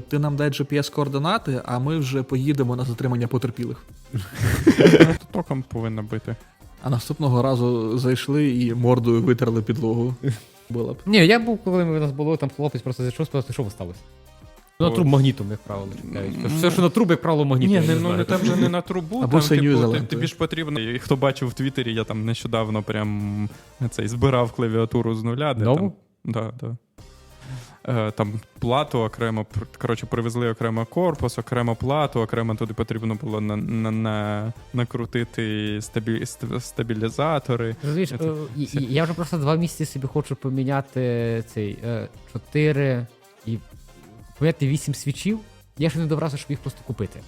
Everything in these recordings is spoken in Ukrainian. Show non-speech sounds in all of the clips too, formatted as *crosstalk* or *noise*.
Ти нам дай GPS-координати, а ми вже поїдемо на затримання потерпілих. Током повинно бити. А наступного разу зайшли і мордою витерли підлогу. Було б. Ні, я був, коли ми у нас було, там хлопець просто зайшов, сказав, що ви сталося? Ну, на От. труб магнітом, як правило, чекають. Все, що на труб, як правило, магнітом. Ні, я не, ну знаю. не там же не на трубу, Або там, синьою типу, ти- тобі ж потрібно. І Хто бачив в Твіттері, я там нещодавно прям цей збирав клавіатуру з нуля. Де Нову? Там, да, да. Е, Там плату окремо, коротше, привезли окремо корпус, окремо плату, окремо туди потрібно було на, на, на, накрутити стабі, стабілізатори. Розумієш, Це- е, і я вже просто два місяці собі хочу поміняти цей е, 4 і поміняти 8 свічів. Я ще не добрався, щоб їх просто купити.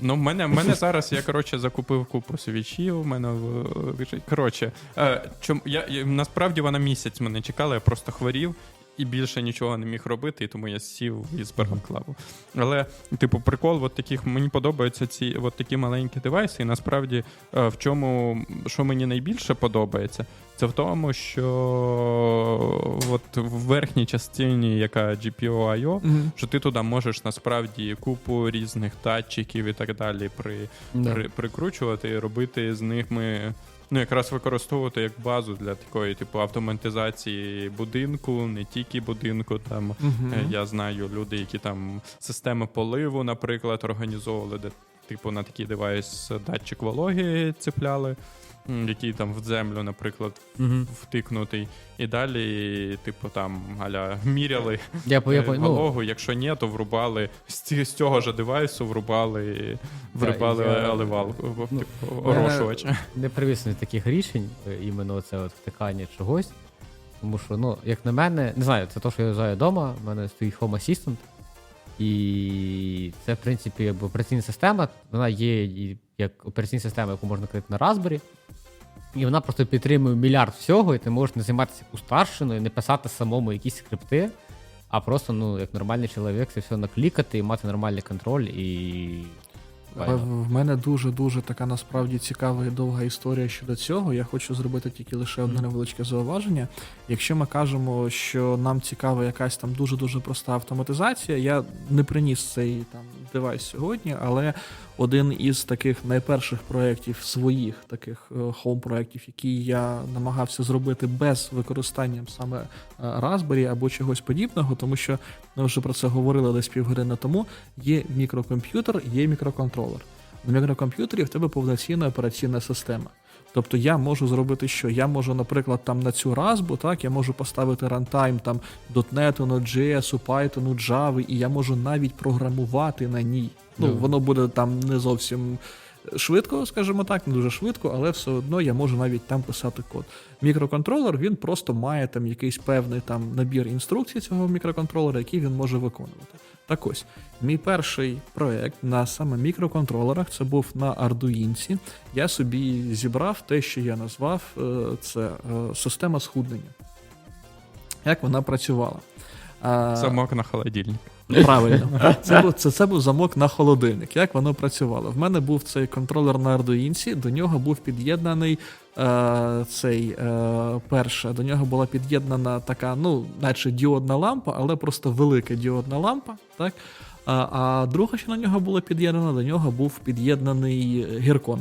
Ну, в мене, в мене зараз я коротше закупив купу свічів. У мене Коротше, е, чом, я, я, насправді вона місяць мене чекала, я просто хворів і більше нічого не міг робити, і тому я сів і збирав клаву. Але, типу, прикол, от таких мені подобаються ці от такі маленькі девайси. І насправді, е, в чому що мені найбільше подобається, це в тому, що от в верхній частині, яка GPO.io, Мгм. що ти туди можеш насправді купу різних датчиків і так далі при, при, прикручувати і робити з них ми. Ну, якраз використовувати як базу для такої, типу, автоматизації будинку, не тільки будинку. Там е, я знаю люди, які там системи поливу, наприклад, організовували, де типу на такий девайс датчик вологи цепляли, який там в землю, наприклад, Угу. втикнутий. І далі, типу, там аля міряли Я, по- я, е, по- ну, вологу, якщо ні, то врубали з, ці- з цього ж девайсу врубали, врубали я- аливал, ну, типу, мене- орошувач. не привісний таких рішень, е, іменно це от втикання чогось. Тому що, ну, як на мене, не знаю, це те, що я знаю вдома, в мене стоїть Home Assistant. І це, в принципі, якби операційна система, вона є і як операційна система, яку можна крити на Raspberry. І вона просто підтримує мільярд всього, і ти можеш не займатися кустарщиною, не писати самому якісь скрипти, а просто, ну, як нормальний чоловік, це все наклікати і мати нормальний контроль і. В в мене дуже дуже така насправді цікава і довга історія щодо цього. Я хочу зробити тільки лише одне невеличке зауваження. Якщо ми кажемо, що нам цікава якась там дуже дуже проста автоматизація, я не приніс цей там девайс сьогодні, але один із таких найперших проєктів своїх таких хоум проєктів, які я намагався зробити без використання саме е, Raspberry або чогось подібного, тому що ми вже про це говорили десь півгодини тому. Є мікрокомп'ютер, є мікроконтролер. На мікрокомп'ютері в тебе повноцінна операційна система. Тобто я можу зробити що? Я можу, наприклад, там на цю разбу, так, я можу поставити рантайм там .NET, Node.js, Python, Java, і я можу навіть програмувати на ній. Ну, Ну. воно буде там не зовсім швидко, скажімо так, не дуже швидко, але все одно я можу навіть там писати код. Мікроконтролер він просто має там якийсь певний там набір інструкцій цього мікроконтролера, який він може виконувати. Так ось, мій перший проект на саме мікроконтролерах це був на Ардуїнці. Я собі зібрав те, що я назвав е, це е, система схуднення. Як вона працювала? А, Замок на холодильник. Правильно, *laughs* це був це, це був замок на холодильник. Як воно працювало? В мене був цей контролер на Ардуїнці, до нього був під'єднаний е, цей е, перше, до нього була під'єднана така, ну, наче діодна лампа, але просто велика діодна лампа. Так? А, а друга, що на нього було під'єднана, до нього був під'єднаний гіркон.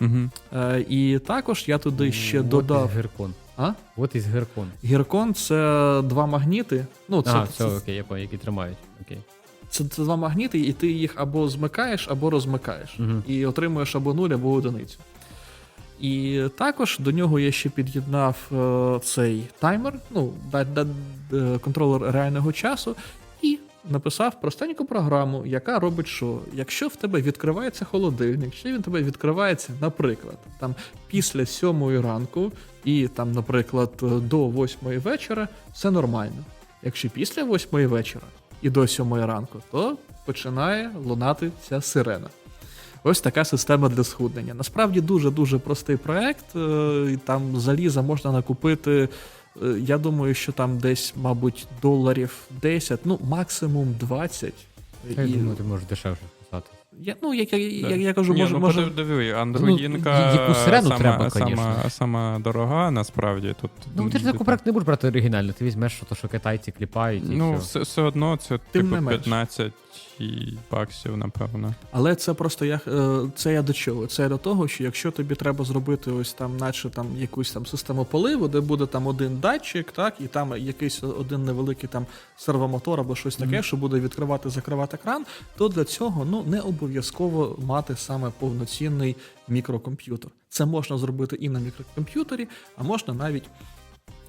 Угу. Е, і також я туди ще От додав. із гиркон. А? От із гиркон. Гіркон це два магніти. Ну, це, А, це, все, окей, я які тримають. Окей. Це, це два магніти, і ти їх або змикаєш, або розмикаєш. Мгм. І отримуєш або нуль, або одиницю. І також до нього я ще під'єднав е, цей таймер, ну, да, да, е, контролер реального часу, і написав простеньку програму, яка робить що? Якщо в тебе відкривається холодильник, якщо він тебе відкривається, наприклад, там після сьомої ранку, і там, наприклад, до восьмої вечора, все нормально. Якщо після восьмої вечора і до сьомої ранку, то починає лунати ця сирена. Ось така система для схуднення. Насправді дуже-дуже простий проект. е, і Там заліза можна накупити. е, Я думаю, що там десь, мабуть, доларів 10, ну максимум 20. Я І- думаю, ти можеш дешевше. Я, ну, як я, Да. я, я кажу, Ні, може, ну, може, подиви, андроїнка Ну, сама, треба, сама, сама дорога, насправді. Тут, Ну ти ж таку проект не будеш брати оригінально, ти візьмеш, що, то, що китайці кліпають і Ну, все. все, все одно це Тим не типу менш. 15 і баксів, напевно. Але це просто я е, це я до чого? Це я до того, що якщо тобі треба зробити ось там, наче там якусь там систему поливу, де буде там один датчик, так, і там якийсь один невеликий там сервомотор або щось таке, що буде відкривати, закривати кран, то для цього ну не обов'язково мати саме повноцінний мікрокомп'ютер. Це можна зробити і на мікрокомп'ютері, а можна навіть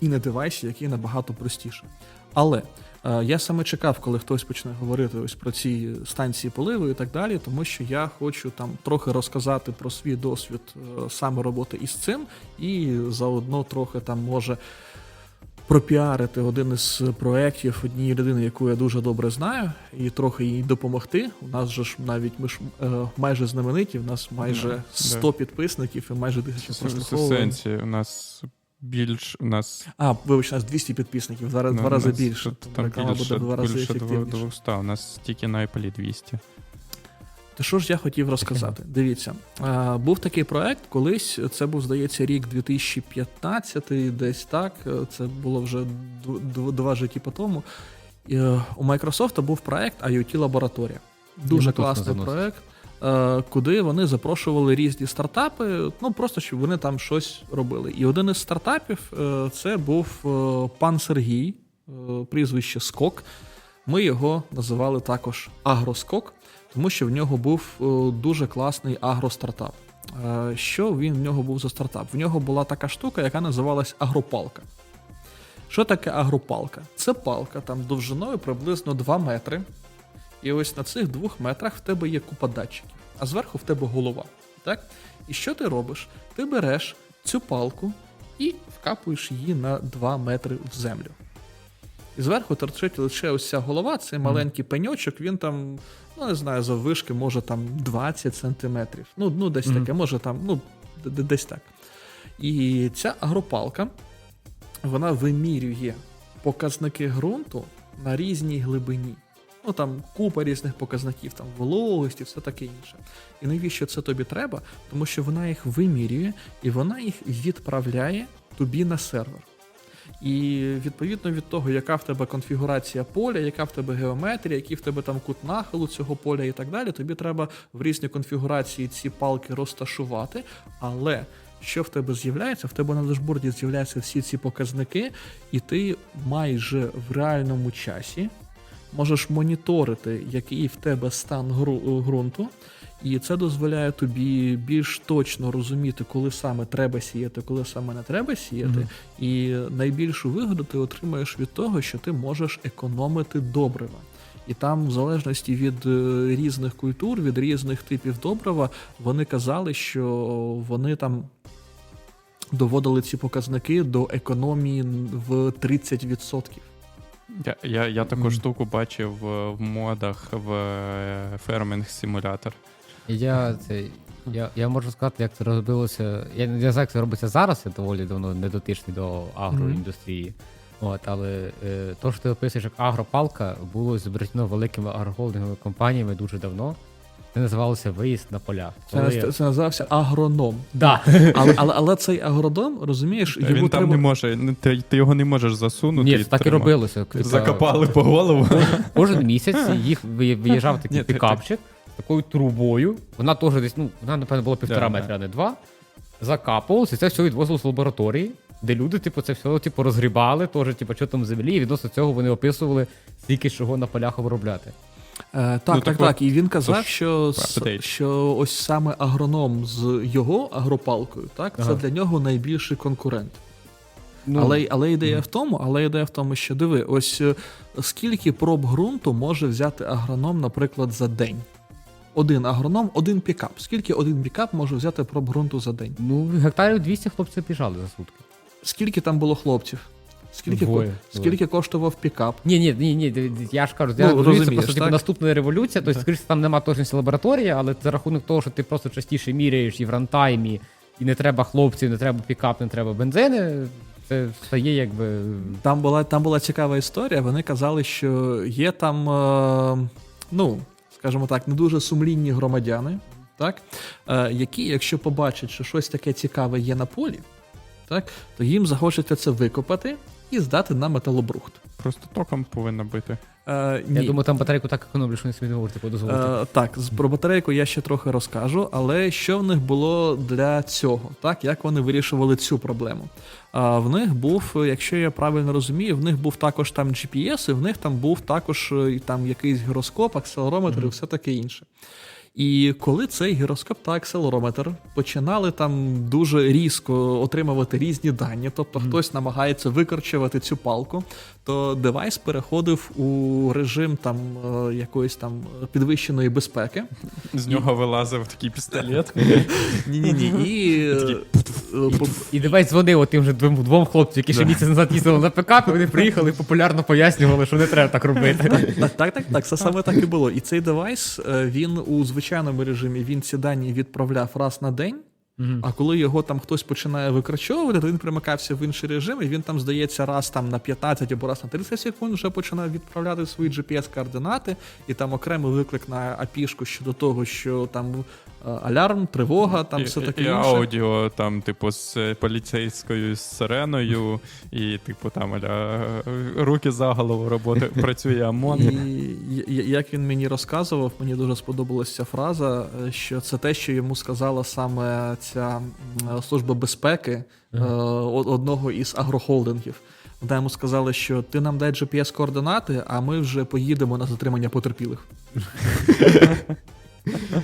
і на девайсі, який набагато простіше. Але я саме чекав, коли хтось почне говорити ось про ці станції поливу і так далі, тому що я хочу там трохи розказати про свій досвід е, саме роботи із цим, і заодно трохи там може пропіарити один із проєктів однієї людини, яку я дуже добре знаю, і трохи їй допомогти. У нас же ж навіть ми ж е, майже знамениті, у нас майже Да, 100 підписників і майже тисяча прослуховувань. У нас більш у нас А, вибач, у нас 200 підписників, зараз ну, два рази нас більше. Там реклама більше, буде два рази більше ефективніше. 200, у нас тільки на Apple 200. То що ж я хотів розказати? Дивіться, а, був такий проект колись. Це був, здається, рік 2015, десь так. е, Це було вже дв- дв- два житті по тому. І, е, У Microsoft був проект IoT лабораторія. Дуже класний проект, куди вони запрошували різні стартапи, ну просто щоб вони там щось робили. І один із стартапів е, це був е, пан Сергій, е, прізвище Скок. Ми його називали також Агроскок, тому що в нього був е, дуже класний агростартап. Е, Що він в нього був за стартап? В нього була така штука, яка називалась агропалка. Що таке агропалка? Це палка там довжиною приблизно 2 метри. І ось на цих двох метрах в тебе є купа датчиків, а зверху в тебе голова. Так? І що ти робиш? Ти береш цю палку і вкапуєш її на 2 метри в землю. І зверху торчить лише ось ця голова, цей маленький пеньочок, він там, ну не знаю, заввишки, може там 20 сантиметрів. Ну, ну десь Мгм. таке, може там, ну, десь так. І ця агропалка, вона вимірює показники ґрунту на різній глибині. Ну там купа різних показників, там вологості, все таке інше. І навіщо це тобі треба? Тому що вона їх вимірює і вона їх відправляє тобі на сервер. І відповідно від того, яка в тебе конфігурація поля, яка в тебе геометрія, який в тебе там кут нахилу цього поля і так далі, тобі треба в різні конфігурації ці палки розташувати. Але що в тебе з'являється? В тебе на дашборді з'являються всі ці показники, і ти майже в реальному часі можеш моніторити, який в тебе стан гру- ґрунту. І це дозволяє тобі більш точно розуміти, коли саме треба сіяти, коли саме не треба сіяти. Мгм. І найбільшу вигоду ти отримаєш від того, що ти можеш економити добрива. І там, в залежності від е, різних культур, від різних типів добрива, вони казали, що вони там доводили ці показники до економії в 30%. Я, я, я таку mm. штуку бачив е, в модах в е, фермінг симулятор. Я, це, я, я можу сказати, як це робилося. Я не знаю, як це робиться зараз, я доволі давно не дотичний до агроіндустрії. От, але е, то, що ти описуєш як агропалка, було зобретено великими агрохолдинговими компаніями дуже давно. Це називалося виїзд на поля. Це, Коли- це називався агроном. Да. *laughs* Але, але, але цей агродом, розумієш, йому Він там треба... не може, ти, ти його не можеш засунути. Ні, так і тримати. робилося. Типа, Закопали по голову. Кожен місяць їх ви- виїжджав такий Ні, ти- пікапчик з такою трубою. Вона теж десь, ну, вона, напевно, була півтора Да, метра, а не два. Закапувалося, і це все відвозилось в лабораторії, де люди, типу, це все типу, розгрібали, теж, типу, що там в землі, і відносно цього вони описували, скільки чого на полях обробляти. Е, так, Ну, так, так так. І він казав, що, що ось саме агроном з його агропалкою, так, це Ага. для нього найбільший конкурент. Ну, але, але ідея в тому, але ідея в тому, що диви, ось е, скільки проб ґрунту може взяти агроном, наприклад, за день. Один агроном, один пікап. Скільки один пікап може взяти проб ґрунту за день? ну, гектарів 200 хлопці біжали за сутки. Скільки там було хлопців? Скільки, Двоє, ко- двоє. скільки коштував пікап? Ні, ні, ні, ні, я ж кажу, Ну, я розумію, це розумієш, просто типу, наступна революція, тобто, скоріше, там нема точності лабораторії, але за рахунок того, що ти просто частіше міряєш і в рантаймі, і не треба хлопців, не треба пікап, не треба бензини, це стає якби. Там була, там була цікава історія. Вони казали, що є там, е, ну, скажімо так, не дуже сумлінні громадяни, так, е, які, якщо побачать, що щось таке цікаве є на полі, так, то їм захочеться це викопати і здати на металобрухт. Просто током повинно бити. Е, ні. Я думаю, там батарейку так економлю, що не собі не можете дозволити. Е, так, з- про батарейку я ще трохи розкажу, але що в них було для цього? Так, як вони вирішували цю проблему? А в них був, е, якщо я правильно розумію, в них був також там GPS, і в них там був також е, і там якийсь гіроскоп, акселерометр і все таке інше. І коли цей гіроскоп та акселерометр починали там дуже різко отримувати різні дані, тобто хтось намагається викорчувати цю палку, то девайс переходив у режим там е, якоїсь там підвищеної безпеки. З нього вилазив такий пістолет. Ні, ні, ні. І е, е, І давай дзвонив тим же двом, двом хлопцям, які ще місяць назад їздили на пікапі, вони приїхали і популярно пояснювали, що не треба так робити. Так, так, так, так, це саме так і було. І цей девайс він у звичайному режимі він ці дані відправляв раз на день. А коли його там хтось починає викрачовувати, то він примикався в інший режим, і він там, здається, раз там на 15 або раз на 30 секунд вже починає відправляти свої GPS-координати, і там окремий виклик на апішку щодо того, що там алярм, тривога, там і, все таке і інше. аудіо, там, типу, з е, поліцейською з сиреною, і, типу, там аля, е, руки за голову роботи *laughs* працює ОМОН. І як він мені розказував, мені дуже сподобалася ця фраза, е, що це те, що йому сказала саме ця служба безпеки е, о- одного із агрохолдингів. Вона йому сказала, що ти нам дай GPS-координати, а ми вже поїдемо на затримання потерпілих. *laughs*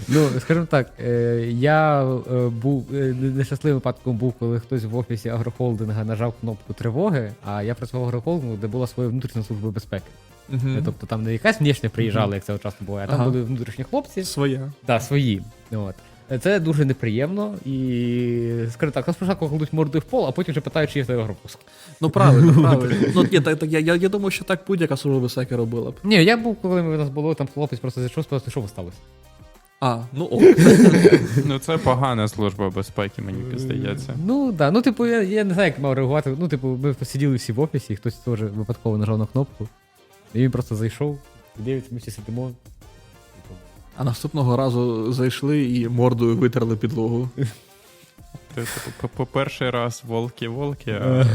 Ну, скажімо так, е, я е, був е, нещасливим випадком був, коли хтось в офісі агрохолдинга нажав кнопку тривоги, а я працював в агрохолдингу, де була своя внутрішня служба безпеки. Е, Тобто там не якась внешня приїжджала, як це часто буває, а там Ага. були внутрішні хлопці, Своя. да, свої. От. Це дуже неприємно і скажімо так, нас спочатку кладуть мордою в пол, а потім вже питають, чи є в тебе пропуск. Ну правильно, *laughs* правильно. Ну, ні, так, так, я, я, я думаю, що так будь-яка служба безпеки робила б. Ні, я був, коли у нас було, там хлопець просто зайшов, спитав, що ви сталося. А, ну ок. *laughs* Ну, це погана служба безпеки, мені здається. Ну да, ну типу, я, я не знаю, як мав реагувати. Ну, типу, ми посиділи всі в офісі, і хтось теж випадково нажав на кнопку. І він просто зайшов, і дивиться, ми всі сидимо. А наступного разу зайшли і мордою витерли підлогу. Це, типу, по- по перший раз волки-волки, а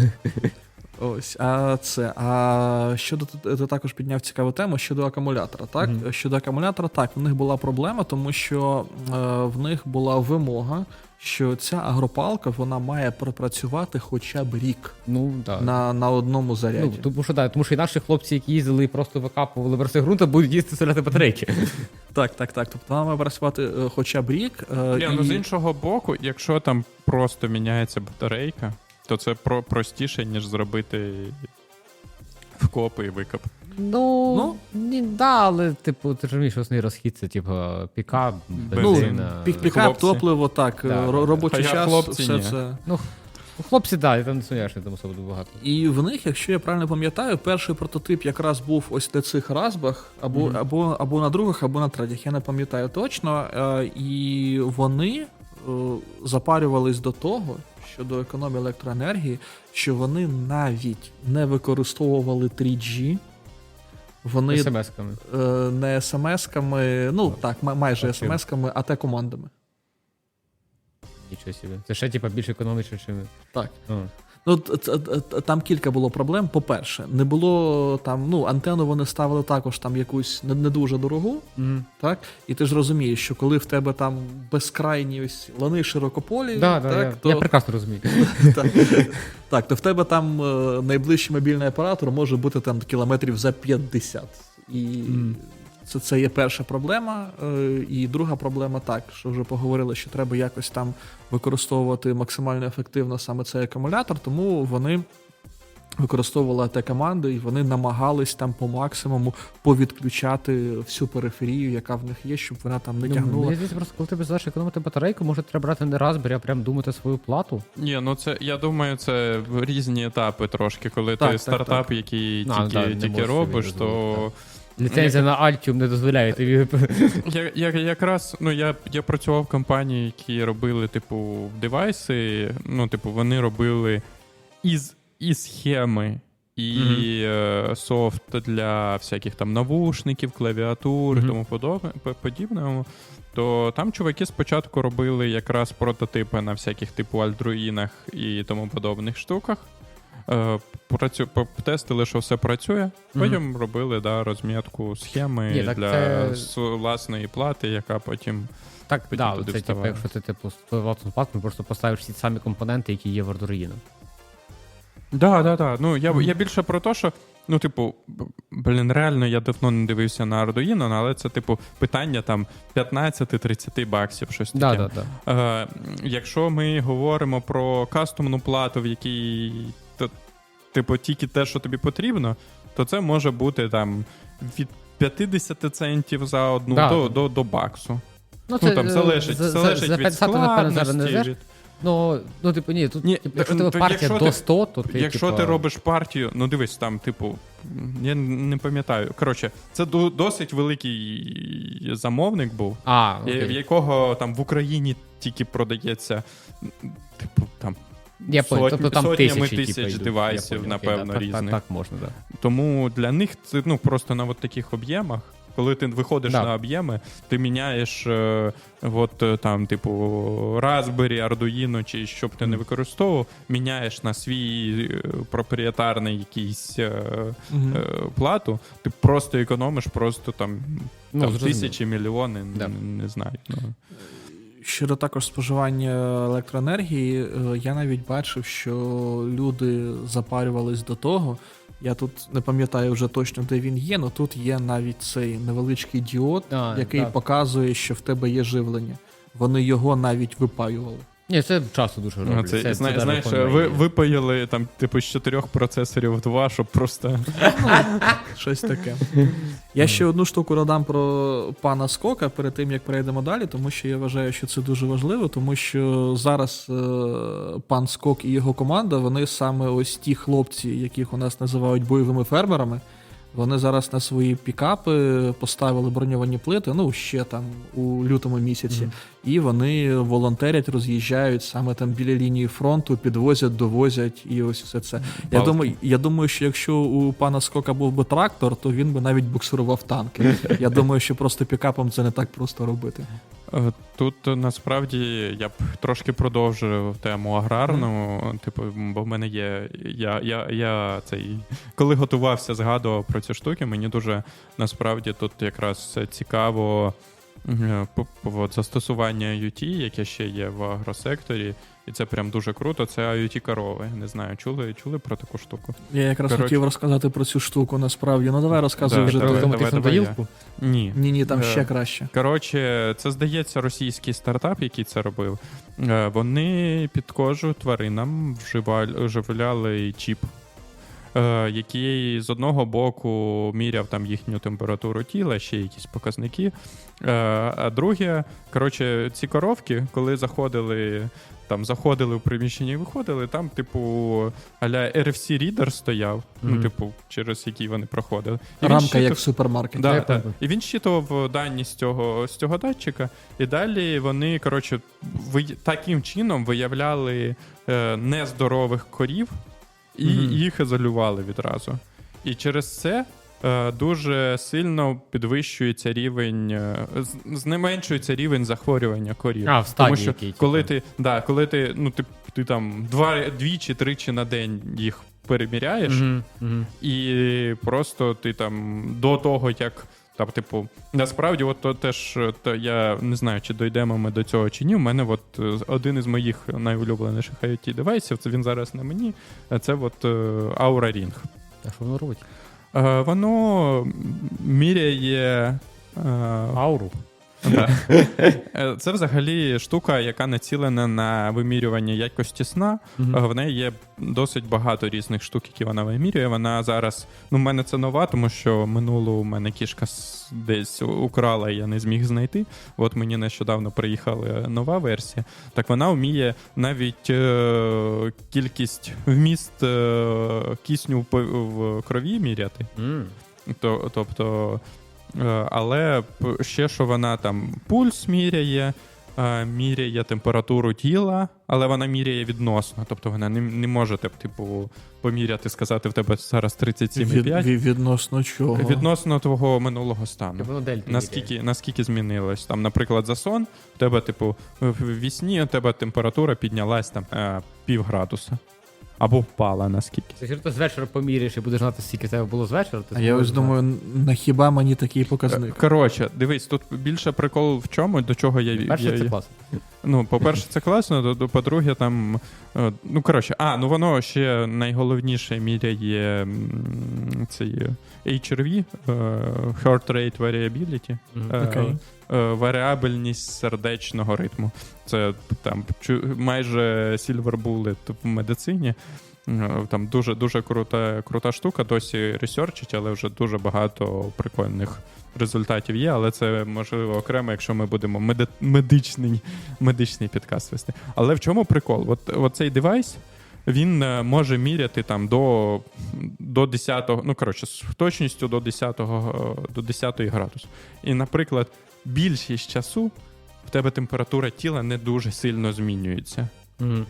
Ось, а це. А щодо ти, також підняв цікаву тему щодо акумулятора. Так, Мгм. щодо акумулятора, так, в них була проблема, тому що е, в них була вимога, що ця агропалка вона має пропрацювати хоча б рік Ну, да. на, на одному заряді. Ну, тому що да, тому що і наші хлопці, які їздили і просто викапували верси ґрунта, будуть їсти соляти батарейки. Так, так, так. Тобто вона має працювати е, хоча б рік. е, Ні, і... ну з іншого боку, якщо там просто міняється батарейка, то це про простіше, ніж зробити вкопи і викоп. Ну, Ну? ні, да, але, типу, ти ж розумієш, основний розхід це, типу, пікап, Ну, бензина. пік, пікап, Хлопці. топливо, так, Да, ро- да, да. робочий Хоча час, хлопці все ні. це. Ну, хлопці, да, і там не сумняєш, там особо багато. І в них, якщо я правильно пам'ятаю, перший прототип якраз був ось на цих разбах, або, або, або на других, або на третіх. Я не пам'ятаю точно. Е, І вони е, запарювались до того щодо економії електроенергії, що вони навіть не використовували 3G. Вони СМС-ками. е, не смс-ками, ну так, ма- майже А смс-ками, а те командами. Нічого собі. Це ще, типа більш економічно, чим. Так. Ну. Ну, там кілька було проблем. По-перше, не було там, ну, антенну вони ставили також там якусь не, не дуже дорогу, так? І ти ж розумієш, що коли в тебе там безкрайні ось лани широкополі, Да, да, так, я, то, я прекрасно розумію. *laughs* так, так, то в тебе там е, найближчий мобільний оператор може бути там кілометрів за 50. І. це, це є перша проблема. Е, І друга проблема так, що вже поговорили, що треба якось там використовувати максимально ефективно саме цей акумулятор, тому вони. Використовували АТ команди, і вони намагались там по максимуму повідключати всю периферію, яка в них є, щоб вона там не Ну, тягнула. Мені здається, просто коли ти будеш економити батарейку, може треба брати не Raspberry, а прям думати свою плату. Ні, ну це я думаю, це різні етапи трошки. Коли Так, ти так, стартап, так. який Ну, тільки, да, тільки робиш, то Ліцензія на Altium не дозволяє тобі. я, я, якраз ну я, я працював в компанії, які робили, типу, девайси. Ну, типу, вони робили із, і схеми, і е, софт для всяких там навушників, клавіатур і Мгм. тому подобне, по- подібному. То там чуваки спочатку робили якраз прототипи на всяких типу альдруїнах і тому подобних штуках. Е, працю, тестили, що все працює. Потім робили да, розмітку схеми Ні, так для це- власної плати, яка потім. Так, Потім да, туди це типу, якщо ти типу з Laptop просто поставиш всі самі компоненти, які є в Arduino. Да, да, да. Ну, я, Мгм. я більше про те, що. Ну, типу, блін, реально я давно не дивився на Arduino, але це, типу, питання там 15-30 баксів, щось таке. Да, да, да. Е, якщо ми говоримо про кастомну плату, в якій типу, тільки те, що тобі потрібно, то це може бути там від 50 центів за одну Да. до, до, до баксу. Ну, Ну, там е, залежить, за, залежить за, за від 50 не складності. Від... Ну, ну, типу, ні, тут, Ні, типу, якщо ну, тебе партія якщо до ти- 100, то ти, Якщо типу, ти робиш партію, ну дивись, там, типу, я не пам'ятаю. Коротше, це досить великий замовник був, А, в якого там в Україні тільки продається. Я понял, тобто там сотнями тисячі, тисяч типу, девайсів, Я понял, напевно, окей, да, різних. Так, так можна. Да. Тому для них це ну просто на от таких об'ємах. Коли ти виходиш Да. на об'єми, ти міняєш е, от, е, там, типу, Raspberry, Arduino, чи що б ти не використовував, міняєш на свій е, проприєтарний якийсь е, е, плату, ти просто економиш просто там, Ну, там тисячі, мільйони, Да. не, не знаю. Ну. Щодо також споживання електроенергії, е, я навіть бачив, що люди запарювались до того. Я тут не пам'ятаю вже точно, де він є, але тут є навіть цей невеличкий діод, А, який так. показує, що в тебе є живлення. Вони його навіть випаювали. Ні, це часто дуже Ну, це, це, зна- це знаєш, ви, випаяли там, типу, з чотирьох процесорів два, щоб просто. *laughs* Щось таке. Я ще одну штуку додам про пана Скока перед тим, як перейдемо далі, тому що я вважаю, що це дуже важливо, тому що зараз е, пан Скок і його команда, вони саме ось ті хлопці, яких у нас називають бойовими фермерами. Вони зараз на свої пікапи поставили броньовані плити, ну ще там у лютому місяці, Мгм. і вони волонтерять, роз'їжджають саме там біля лінії фронту, підвозять, довозять і ось все це. Я думаю, я думаю, що якщо у пана Скока був би трактор, то він би навіть буксирував танки. *laughs* Я думаю, що просто пікапом це не так просто робити. Е, Тут насправді я б трошки продовжив тему аграрну. Типу, бо в мене є. Я, я, я цей, коли готувався, згадував про ці штуки, мені дуже насправді тут якраз цікаво е, от, застосування UT, яке ще є в агросекторі. І це прям дуже круто. Це IoT корови. Не знаю, чули, чули про таку штуку? Я якраз Коротше. хотів розказати про цю штуку насправді. Ну давай розказуй Да, вже давай, ти. Давай, давай я. Ні. Ні, ні, там Е, ще краще. Коротше, це здається російський стартап, який це робив. Е, Вони під кожу тваринам вживляли чіп, е, який з одного боку міряв там їхню температуру тіла, ще якісь показники. Е, А друге, коротше, ці коровки, коли заходили. Там заходили в приміщення і виходили, там, типу, аля RFC Reader стояв, ну, типу, через який вони проходили. І Рамка щитав- як в супермаркеті. Да, да. І він щитував дані з цього, з цього датчика, і далі вони, коротше, ви, таким чином виявляли е, нездорових корів і Мгм. їх ізолювали відразу. І через це. Е, Дуже сильно підвищується рівень, е, зменшується рівень захворювання корів. А, в стадії Тому що який, типу. коли ти, да, коли ти, ну, ти, ти там два, двічі, тричі на день їх переміряєш, Мгм, мгм. і просто ти там до того, як. Там, типу, насправді, от то теж то я не знаю, чи дійдемо ми до цього чи ні. У мене от е, один із моїх найулюбленіших IoT девайсів, це він зараз на мені. Це от Aura Ring. А що воно робить? Е, Воно міряє. е, Ауру. *laughs* Е, Це взагалі штука, яка націлена на вимірювання якості сна. Е, В неї є досить багато різних штук, які вона вимірює. Вона зараз, ну, в мене це нова, тому що минулу у мене кішка десь украла, і я не зміг знайти. От мені нещодавно приїхала нова версія. Так вона вміє навіть е, кількість вміст е, кисню в, в крові міряти. То, тобто, але ще що вона там пульс міряє, е, міряє температуру тіла, але вона міряє відносно. Тобто вона не, не може, тип- типу, поміряти, сказати, в тебе зараз 37,5 Від, від, відносно чого? відносно твого минулого стану. Воно дельта Наскільки, наскільки змінилось? Там, наприклад, за сон, в тебе, типу, в в вісні у тебе температура піднялась там е, пів градуса. Або впала наскільки. Якщо ти з вечора поміряєш і будеш знати, скільки тебе було з вечора, то А я ось думаю, на хіба мені такий показник? Коротше, дивись, тут більше прикол в чому, до чого я. Перше, я, це класно. Ну, по-перше, це класно, до- до- по-друге, там. е, Ну, коротше, а, ну воно ще найголовніше міряє цей HRV, е, Heart Rate Variability. Мгм. Е, Варіабельність сердечного ритму. Це там майже Silver Bullet в медицині. Е, Там дуже дуже крута, крута штука. Досі ресерчить, але вже дуже багато прикольних результатів є. Але це можливо окремо, якщо ми будемо меди- медичний, медичний підкаст вести. Але в чому прикол? От, от цей девайс. Він е, може міряти там до, до 10, ну коротше, з точністю до 10, до 10 градусу. І, наприклад, більшість часу в тебе температура тіла не дуже сильно змінюється. Мгм.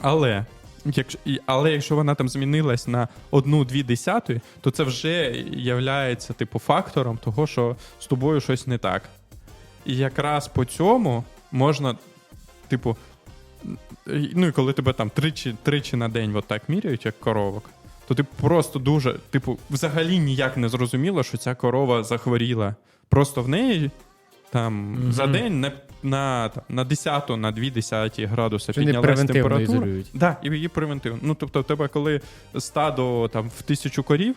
Але якщо, але якщо вона там змінилась на 1-2 десятої, то це вже являється типу фактором того, що з тобою щось не так. І якраз по цьому можна, типу, ну і коли тебе там тричі, тричі на день от так міряють, як коровок, то ти просто дуже, типу, взагалі ніяк не зрозуміло, що ця корова захворіла. Просто в неї там Мгм. за день на, на, там, на 10, на 2 десяті градуси Чи піднялась температура. Да, і її превентивно. Ну, тобто, в тебе, коли стадо там в тисячу корів,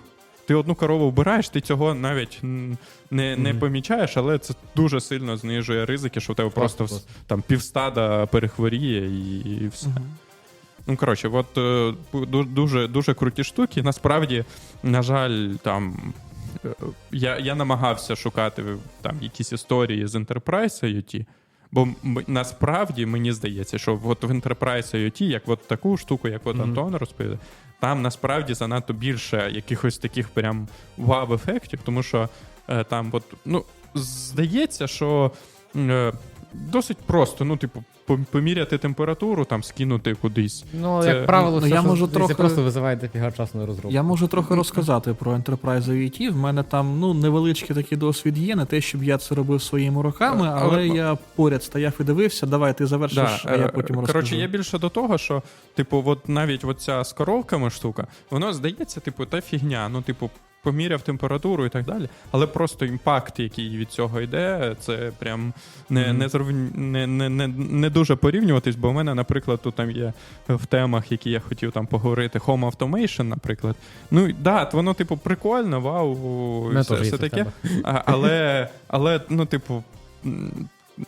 ти одну корову вбираєш, ти цього навіть не, не Мгм. помічаєш, але це дуже сильно знижує ризики, що в тебе просто вс- там півстада перехворіє і, і все. Мгм. Ну, коротше, от е, дуже, дуже круті штуки. Насправді, на жаль, там. Е, Я, я намагався шукати там якісь історії з Enterprise IoT, бо насправді мені здається, що от в Enterprise IoT, як от таку штуку, як от Мгм. Антон розповідає, там насправді занадто більше якихось таких прям вау-ефектів, тому що е, там, от, ну, здається, що е, досить просто, ну, типу, поміряти температуру, там скинути кудись. Ну, Це- як правило, ну, все, я можу здається, трохи- просто визиває дофіга часу на розробку. Я можу трохи розказати про Enterprise IoT. В мене там ну невеличкий такий досвід є, не те, щоб я це робив своїми руками, Е, але, але- я поряд стояв і дивився. Давай ти завершиш, а я е, потім розкажу. Коротше, я більше до того, що, типу, от навіть оця з коровками штука, воно здається, типу, та фігня. Ну, типу, поміряв температуру і так далі. Але просто імпакт, який від цього йде, це прям не, не, зрівн- не, не, не, не дуже порівнюватись, бо в мене, наприклад, тут там є в темах, які я хотів там поговорити, Home Automation, наприклад. Ну, да, воно, типу, прикольно, вау, все, все таке. А, але, але, ну, типу,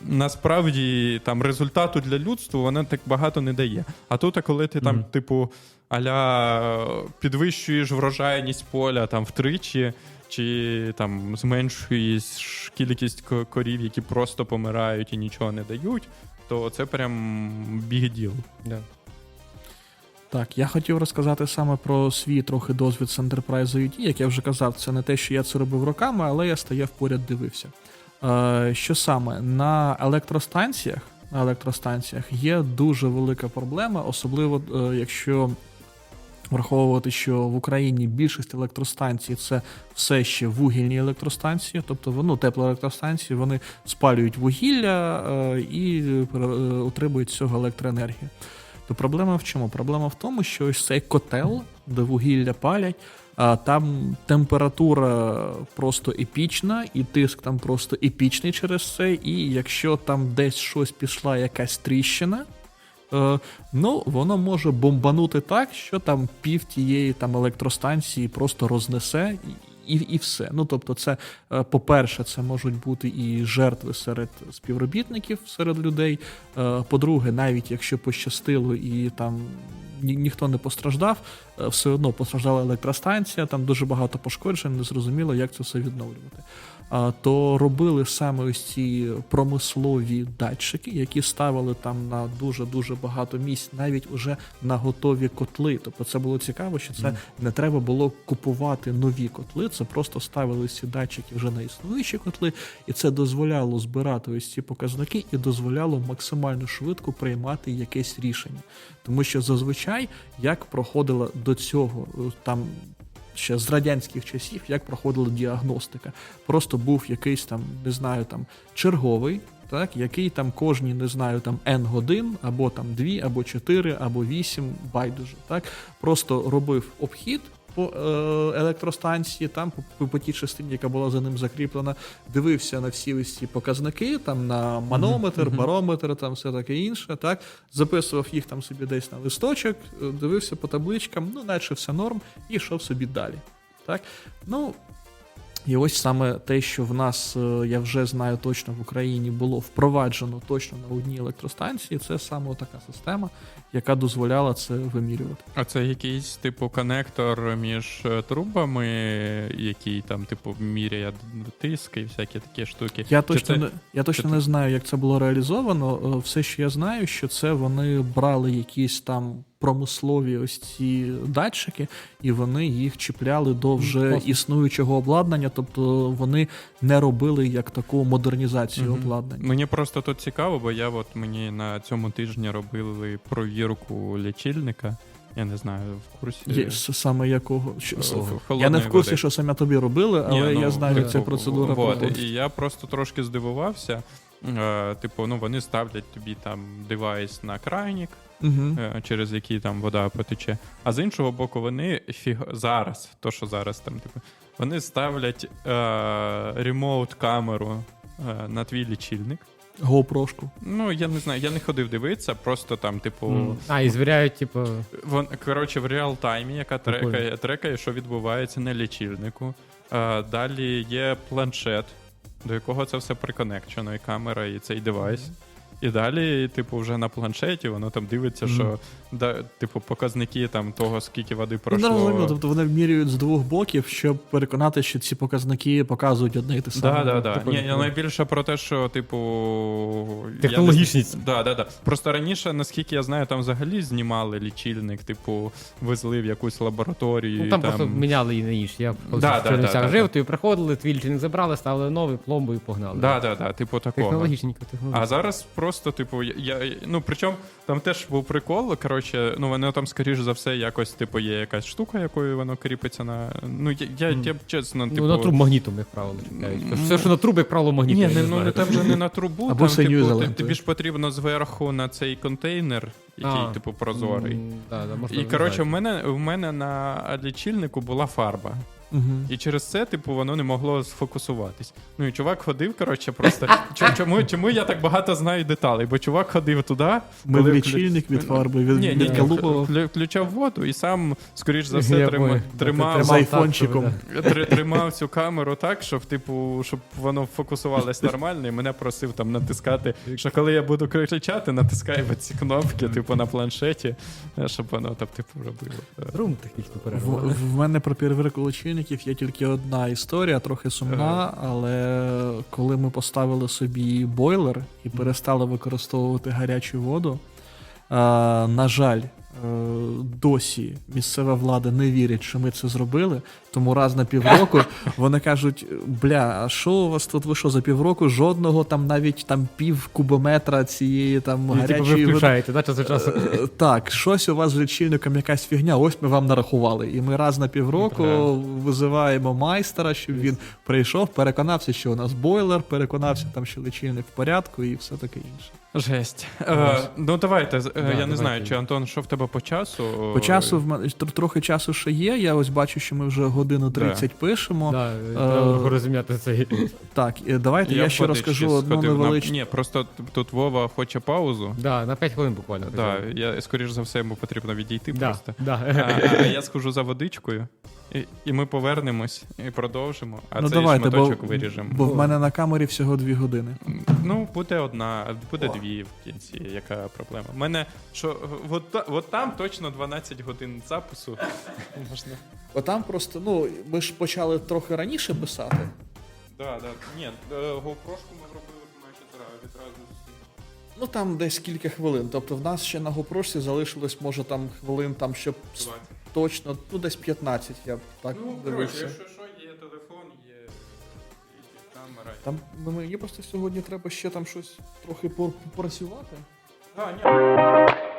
насправді там результату для людства вона так багато не дає. А тут, коли ти там, Мгм. типу, аля підвищуєш врожайність поля там втричі, чи там зменшуєш кількість корів, які просто помирають і нічого не дають, то це прям біг діл. Да. Так, я хотів розказати саме про свій трохи досвід з Enterprise IoT. Як я вже казав, це не те, що я це робив роками, але я стояв поряд, дивився. Е, що саме на електростанціях, на електростанціях є дуже велика проблема, особливо е, якщо враховувати, що в Україні більшість електростанцій це все ще вугільні електростанції, тобто ну, теплоелектростанції, вони спалюють вугілля е, і е, отримують цього електроенергію. То проблема в чому? Проблема в тому, що ось цей котел, де вугілля палять, а там температура просто епічна, і тиск там просто епічний через це. І якщо там десь щось пішла якась тріщина, ну воно може бомбанути так, що там пів тієї там електростанції просто рознесе. І, і, все. Ну тобто, це, е, по-перше, це можуть бути і жертви серед співробітників, серед людей. Е, По-друге, навіть якщо пощастило і там ні, ніхто не постраждав, е, все одно постраждала електростанція, там дуже багато пошкоджень, незрозуміло, як це все відновлювати. а, то робили саме ось ці промислові датчики, які ставили там на дуже дуже багато місць, навіть уже на готові котли. Тобто це було цікаво, що це не треба було купувати нові котли. Це просто ставили ці датчики вже на існуючі котли, і це дозволяло збирати ось ці показники і дозволяло максимально швидко приймати якесь рішення. Тому що зазвичай як проходила до цього е, там. Ще з радянських часів, як проходила діагностика. Просто був якийсь там, не знаю, там черговий, так, який там кожні, не знаю, там N годин, або там 2, або 4, або 8, байдуже. Так, просто робив обхід по е, електростанції, там по, по тій частині, яка була за ним закріплена, дивився на всі ось ці показники, там на манометр, барометр, там все таке інше. Так, записував їх там собі десь на листочок, е, дивився по табличкам, ну, наче все норм, і йшов собі далі. Так, ну. І ось саме те, що в нас, е, я вже знаю точно в Україні було впроваджено точно на одній електростанції, це саме така система, яка дозволяла це вимірювати. А це якийсь типу конектор між е, трубами, який там, типу, міряє тиск і всякі такі штуки. Я Чи точно це- не я точно чи не знаю, як це було реалізовано. Е, Все, що я знаю, що це вони брали якісь там промислові ось ці датчики, і вони їх чіпляли до вже існуючого обладнання, тобто вони не робили як таку модернізацію Мгм. обладнання. Мені просто тут цікаво, бо я от мені на цьому тижні робили провірку лічильника. Я не знаю, в курсі. Є, саме якого що- е, я не в курсі, води. що саме тобі робили, але Ні, ну, я знаю, як ця типу, процедура вот. І я просто трошки здивувався. Е, типу, ну вони ставлять тобі там девайс на крайнік, Угу. е, через який там вода потече. А з іншого боку, вони фіг... зараз, то що зараз там, типу, вони ставлять е, ремоут камеру е, на твій лічильник. GoPro-шку. Ну, я не знаю, я не ходив дивитися, просто там, типу, Мгм. А, і звіряють, типу, Вон, коротше, в реал-таймі, яка трекає, трекає, що відбувається на лічильнику. Е, далі є планшет, до якого це все приконекчено, і камера, і цей девайс. І далі, типу, вже на планшеті воно там дивиться, Мгм. що да, типу, показники там того, скільки води Ну, пройшло. зрозуміло, тобто вони вмірюють з двох боків, щоб переконати, що ці показники показують одне і те саме. Да, да, да. Типу, Ні, я найбільше про те, що, типу. я Технологічність. не- Да, да, да. Просто раніше, наскільки я знаю, там взагалі знімали лічильник, типу, везли в якусь лабораторію. ну там просто міняли і на інші. Я коли Да, в да, Чернівцях да, жив, да. то і приходили, твій лічильник забрали, ставили новий, пломбу і погнали. Да, да, да, типу такого. Технологічненько, А зараз просто, типу, я, я ну причому там теж був прикол. Коротше, ну воно там, скоріш за все, якось, типу, є якась штука, якою воно кріпиться на. Ну, я, я, я чесно, типу. Ну, на труб магнітом, як правило, чіпляють. Все, що на труб, як правило, магнітом. Ні, не, ну там вже не на трубу, Або там, типу, тобі ж потрібно зверху на цей контейнер, який, А. типу, прозорий. Mm, Да, да, можна І коротше, в мене в мене на лічильнику була фарба. Мгм. І через це, типу, воно не могло сфокусуватись. Ну і чувак ходив, коротше, просто. *laughs* Чому, чому, я так багато знаю деталей? Бо чувак ходив туди. Ми коли лічильник від фарби, від, Ні, ні, від включав воду і сам, скоріш за все, трима- тримав, З айфончиком. тримав цю камеру так, щоб, типу, щоб воно фокусувалось нормально, і мене просив там натискати, що коли я буду кричати, натискай в ці кнопки, типу, на планшеті, е, щоб воно там, типу, робило. Рум технічну В, в мене про перевірку лічильників є тільки одна історія, трохи сумна, але коли ми поставили собі бойлер і перестали використовувати гарячу воду, на жаль, досі місцева влада не вірить, що ми це зробили. Тому раз на півроку *laughs* вони кажуть: бля, а що у вас тут? Ви що за півроку? Жодного там навіть там пів кубометра цієї там І, типу, ви включаєте, да, час від часу. Е, Так, щось у вас з лічильником якась фігня, ось ми вам нарахували. І ми раз на півроку визиваємо майстера, щоб він прийшов, переконався, що у нас бойлер, переконався там, що лічильник в порядку і все таке інше. Жесть. Е, ну давайте. е, я не знаю, чи Антон, що в тебе по часу? По часу в мене тр- трохи часу ще є. Я ось бачу, що ми вже годину 30 пишемо. Да, треба розуміти цей. *laughs* Так, давайте я, ще розкажу одну сходив на- Ні, просто тут Вова хоче паузу. Да, на 5 хвилин буквально. Да, я, скоріш за все, йому потрібно відійти да, просто. да. А, *laughs* а я схожу за водичкою, і, і ми повернемось і продовжимо. А ну цей давайте, бо, виріжемо. бо в мене на камері всього дві години. Ну, буде одна, буде дві в кінці. Яка проблема? У мене що от, от там точно 12 годин запису. *laughs* Можна. Отам просто, ну, ми ж почали трохи раніше писати. Да, да. Ні, е, GoPro-шку ми робили майже відразу. Ну там десь кілька хвилин. Тобто в нас ще на GoPro залишилось, може там хвилин, там щоб 20. точно, ну десь 15, я б так Ну, дивився. якщо Там мені просто сьогодні треба ще там щось трохи попрацювати. А, ні.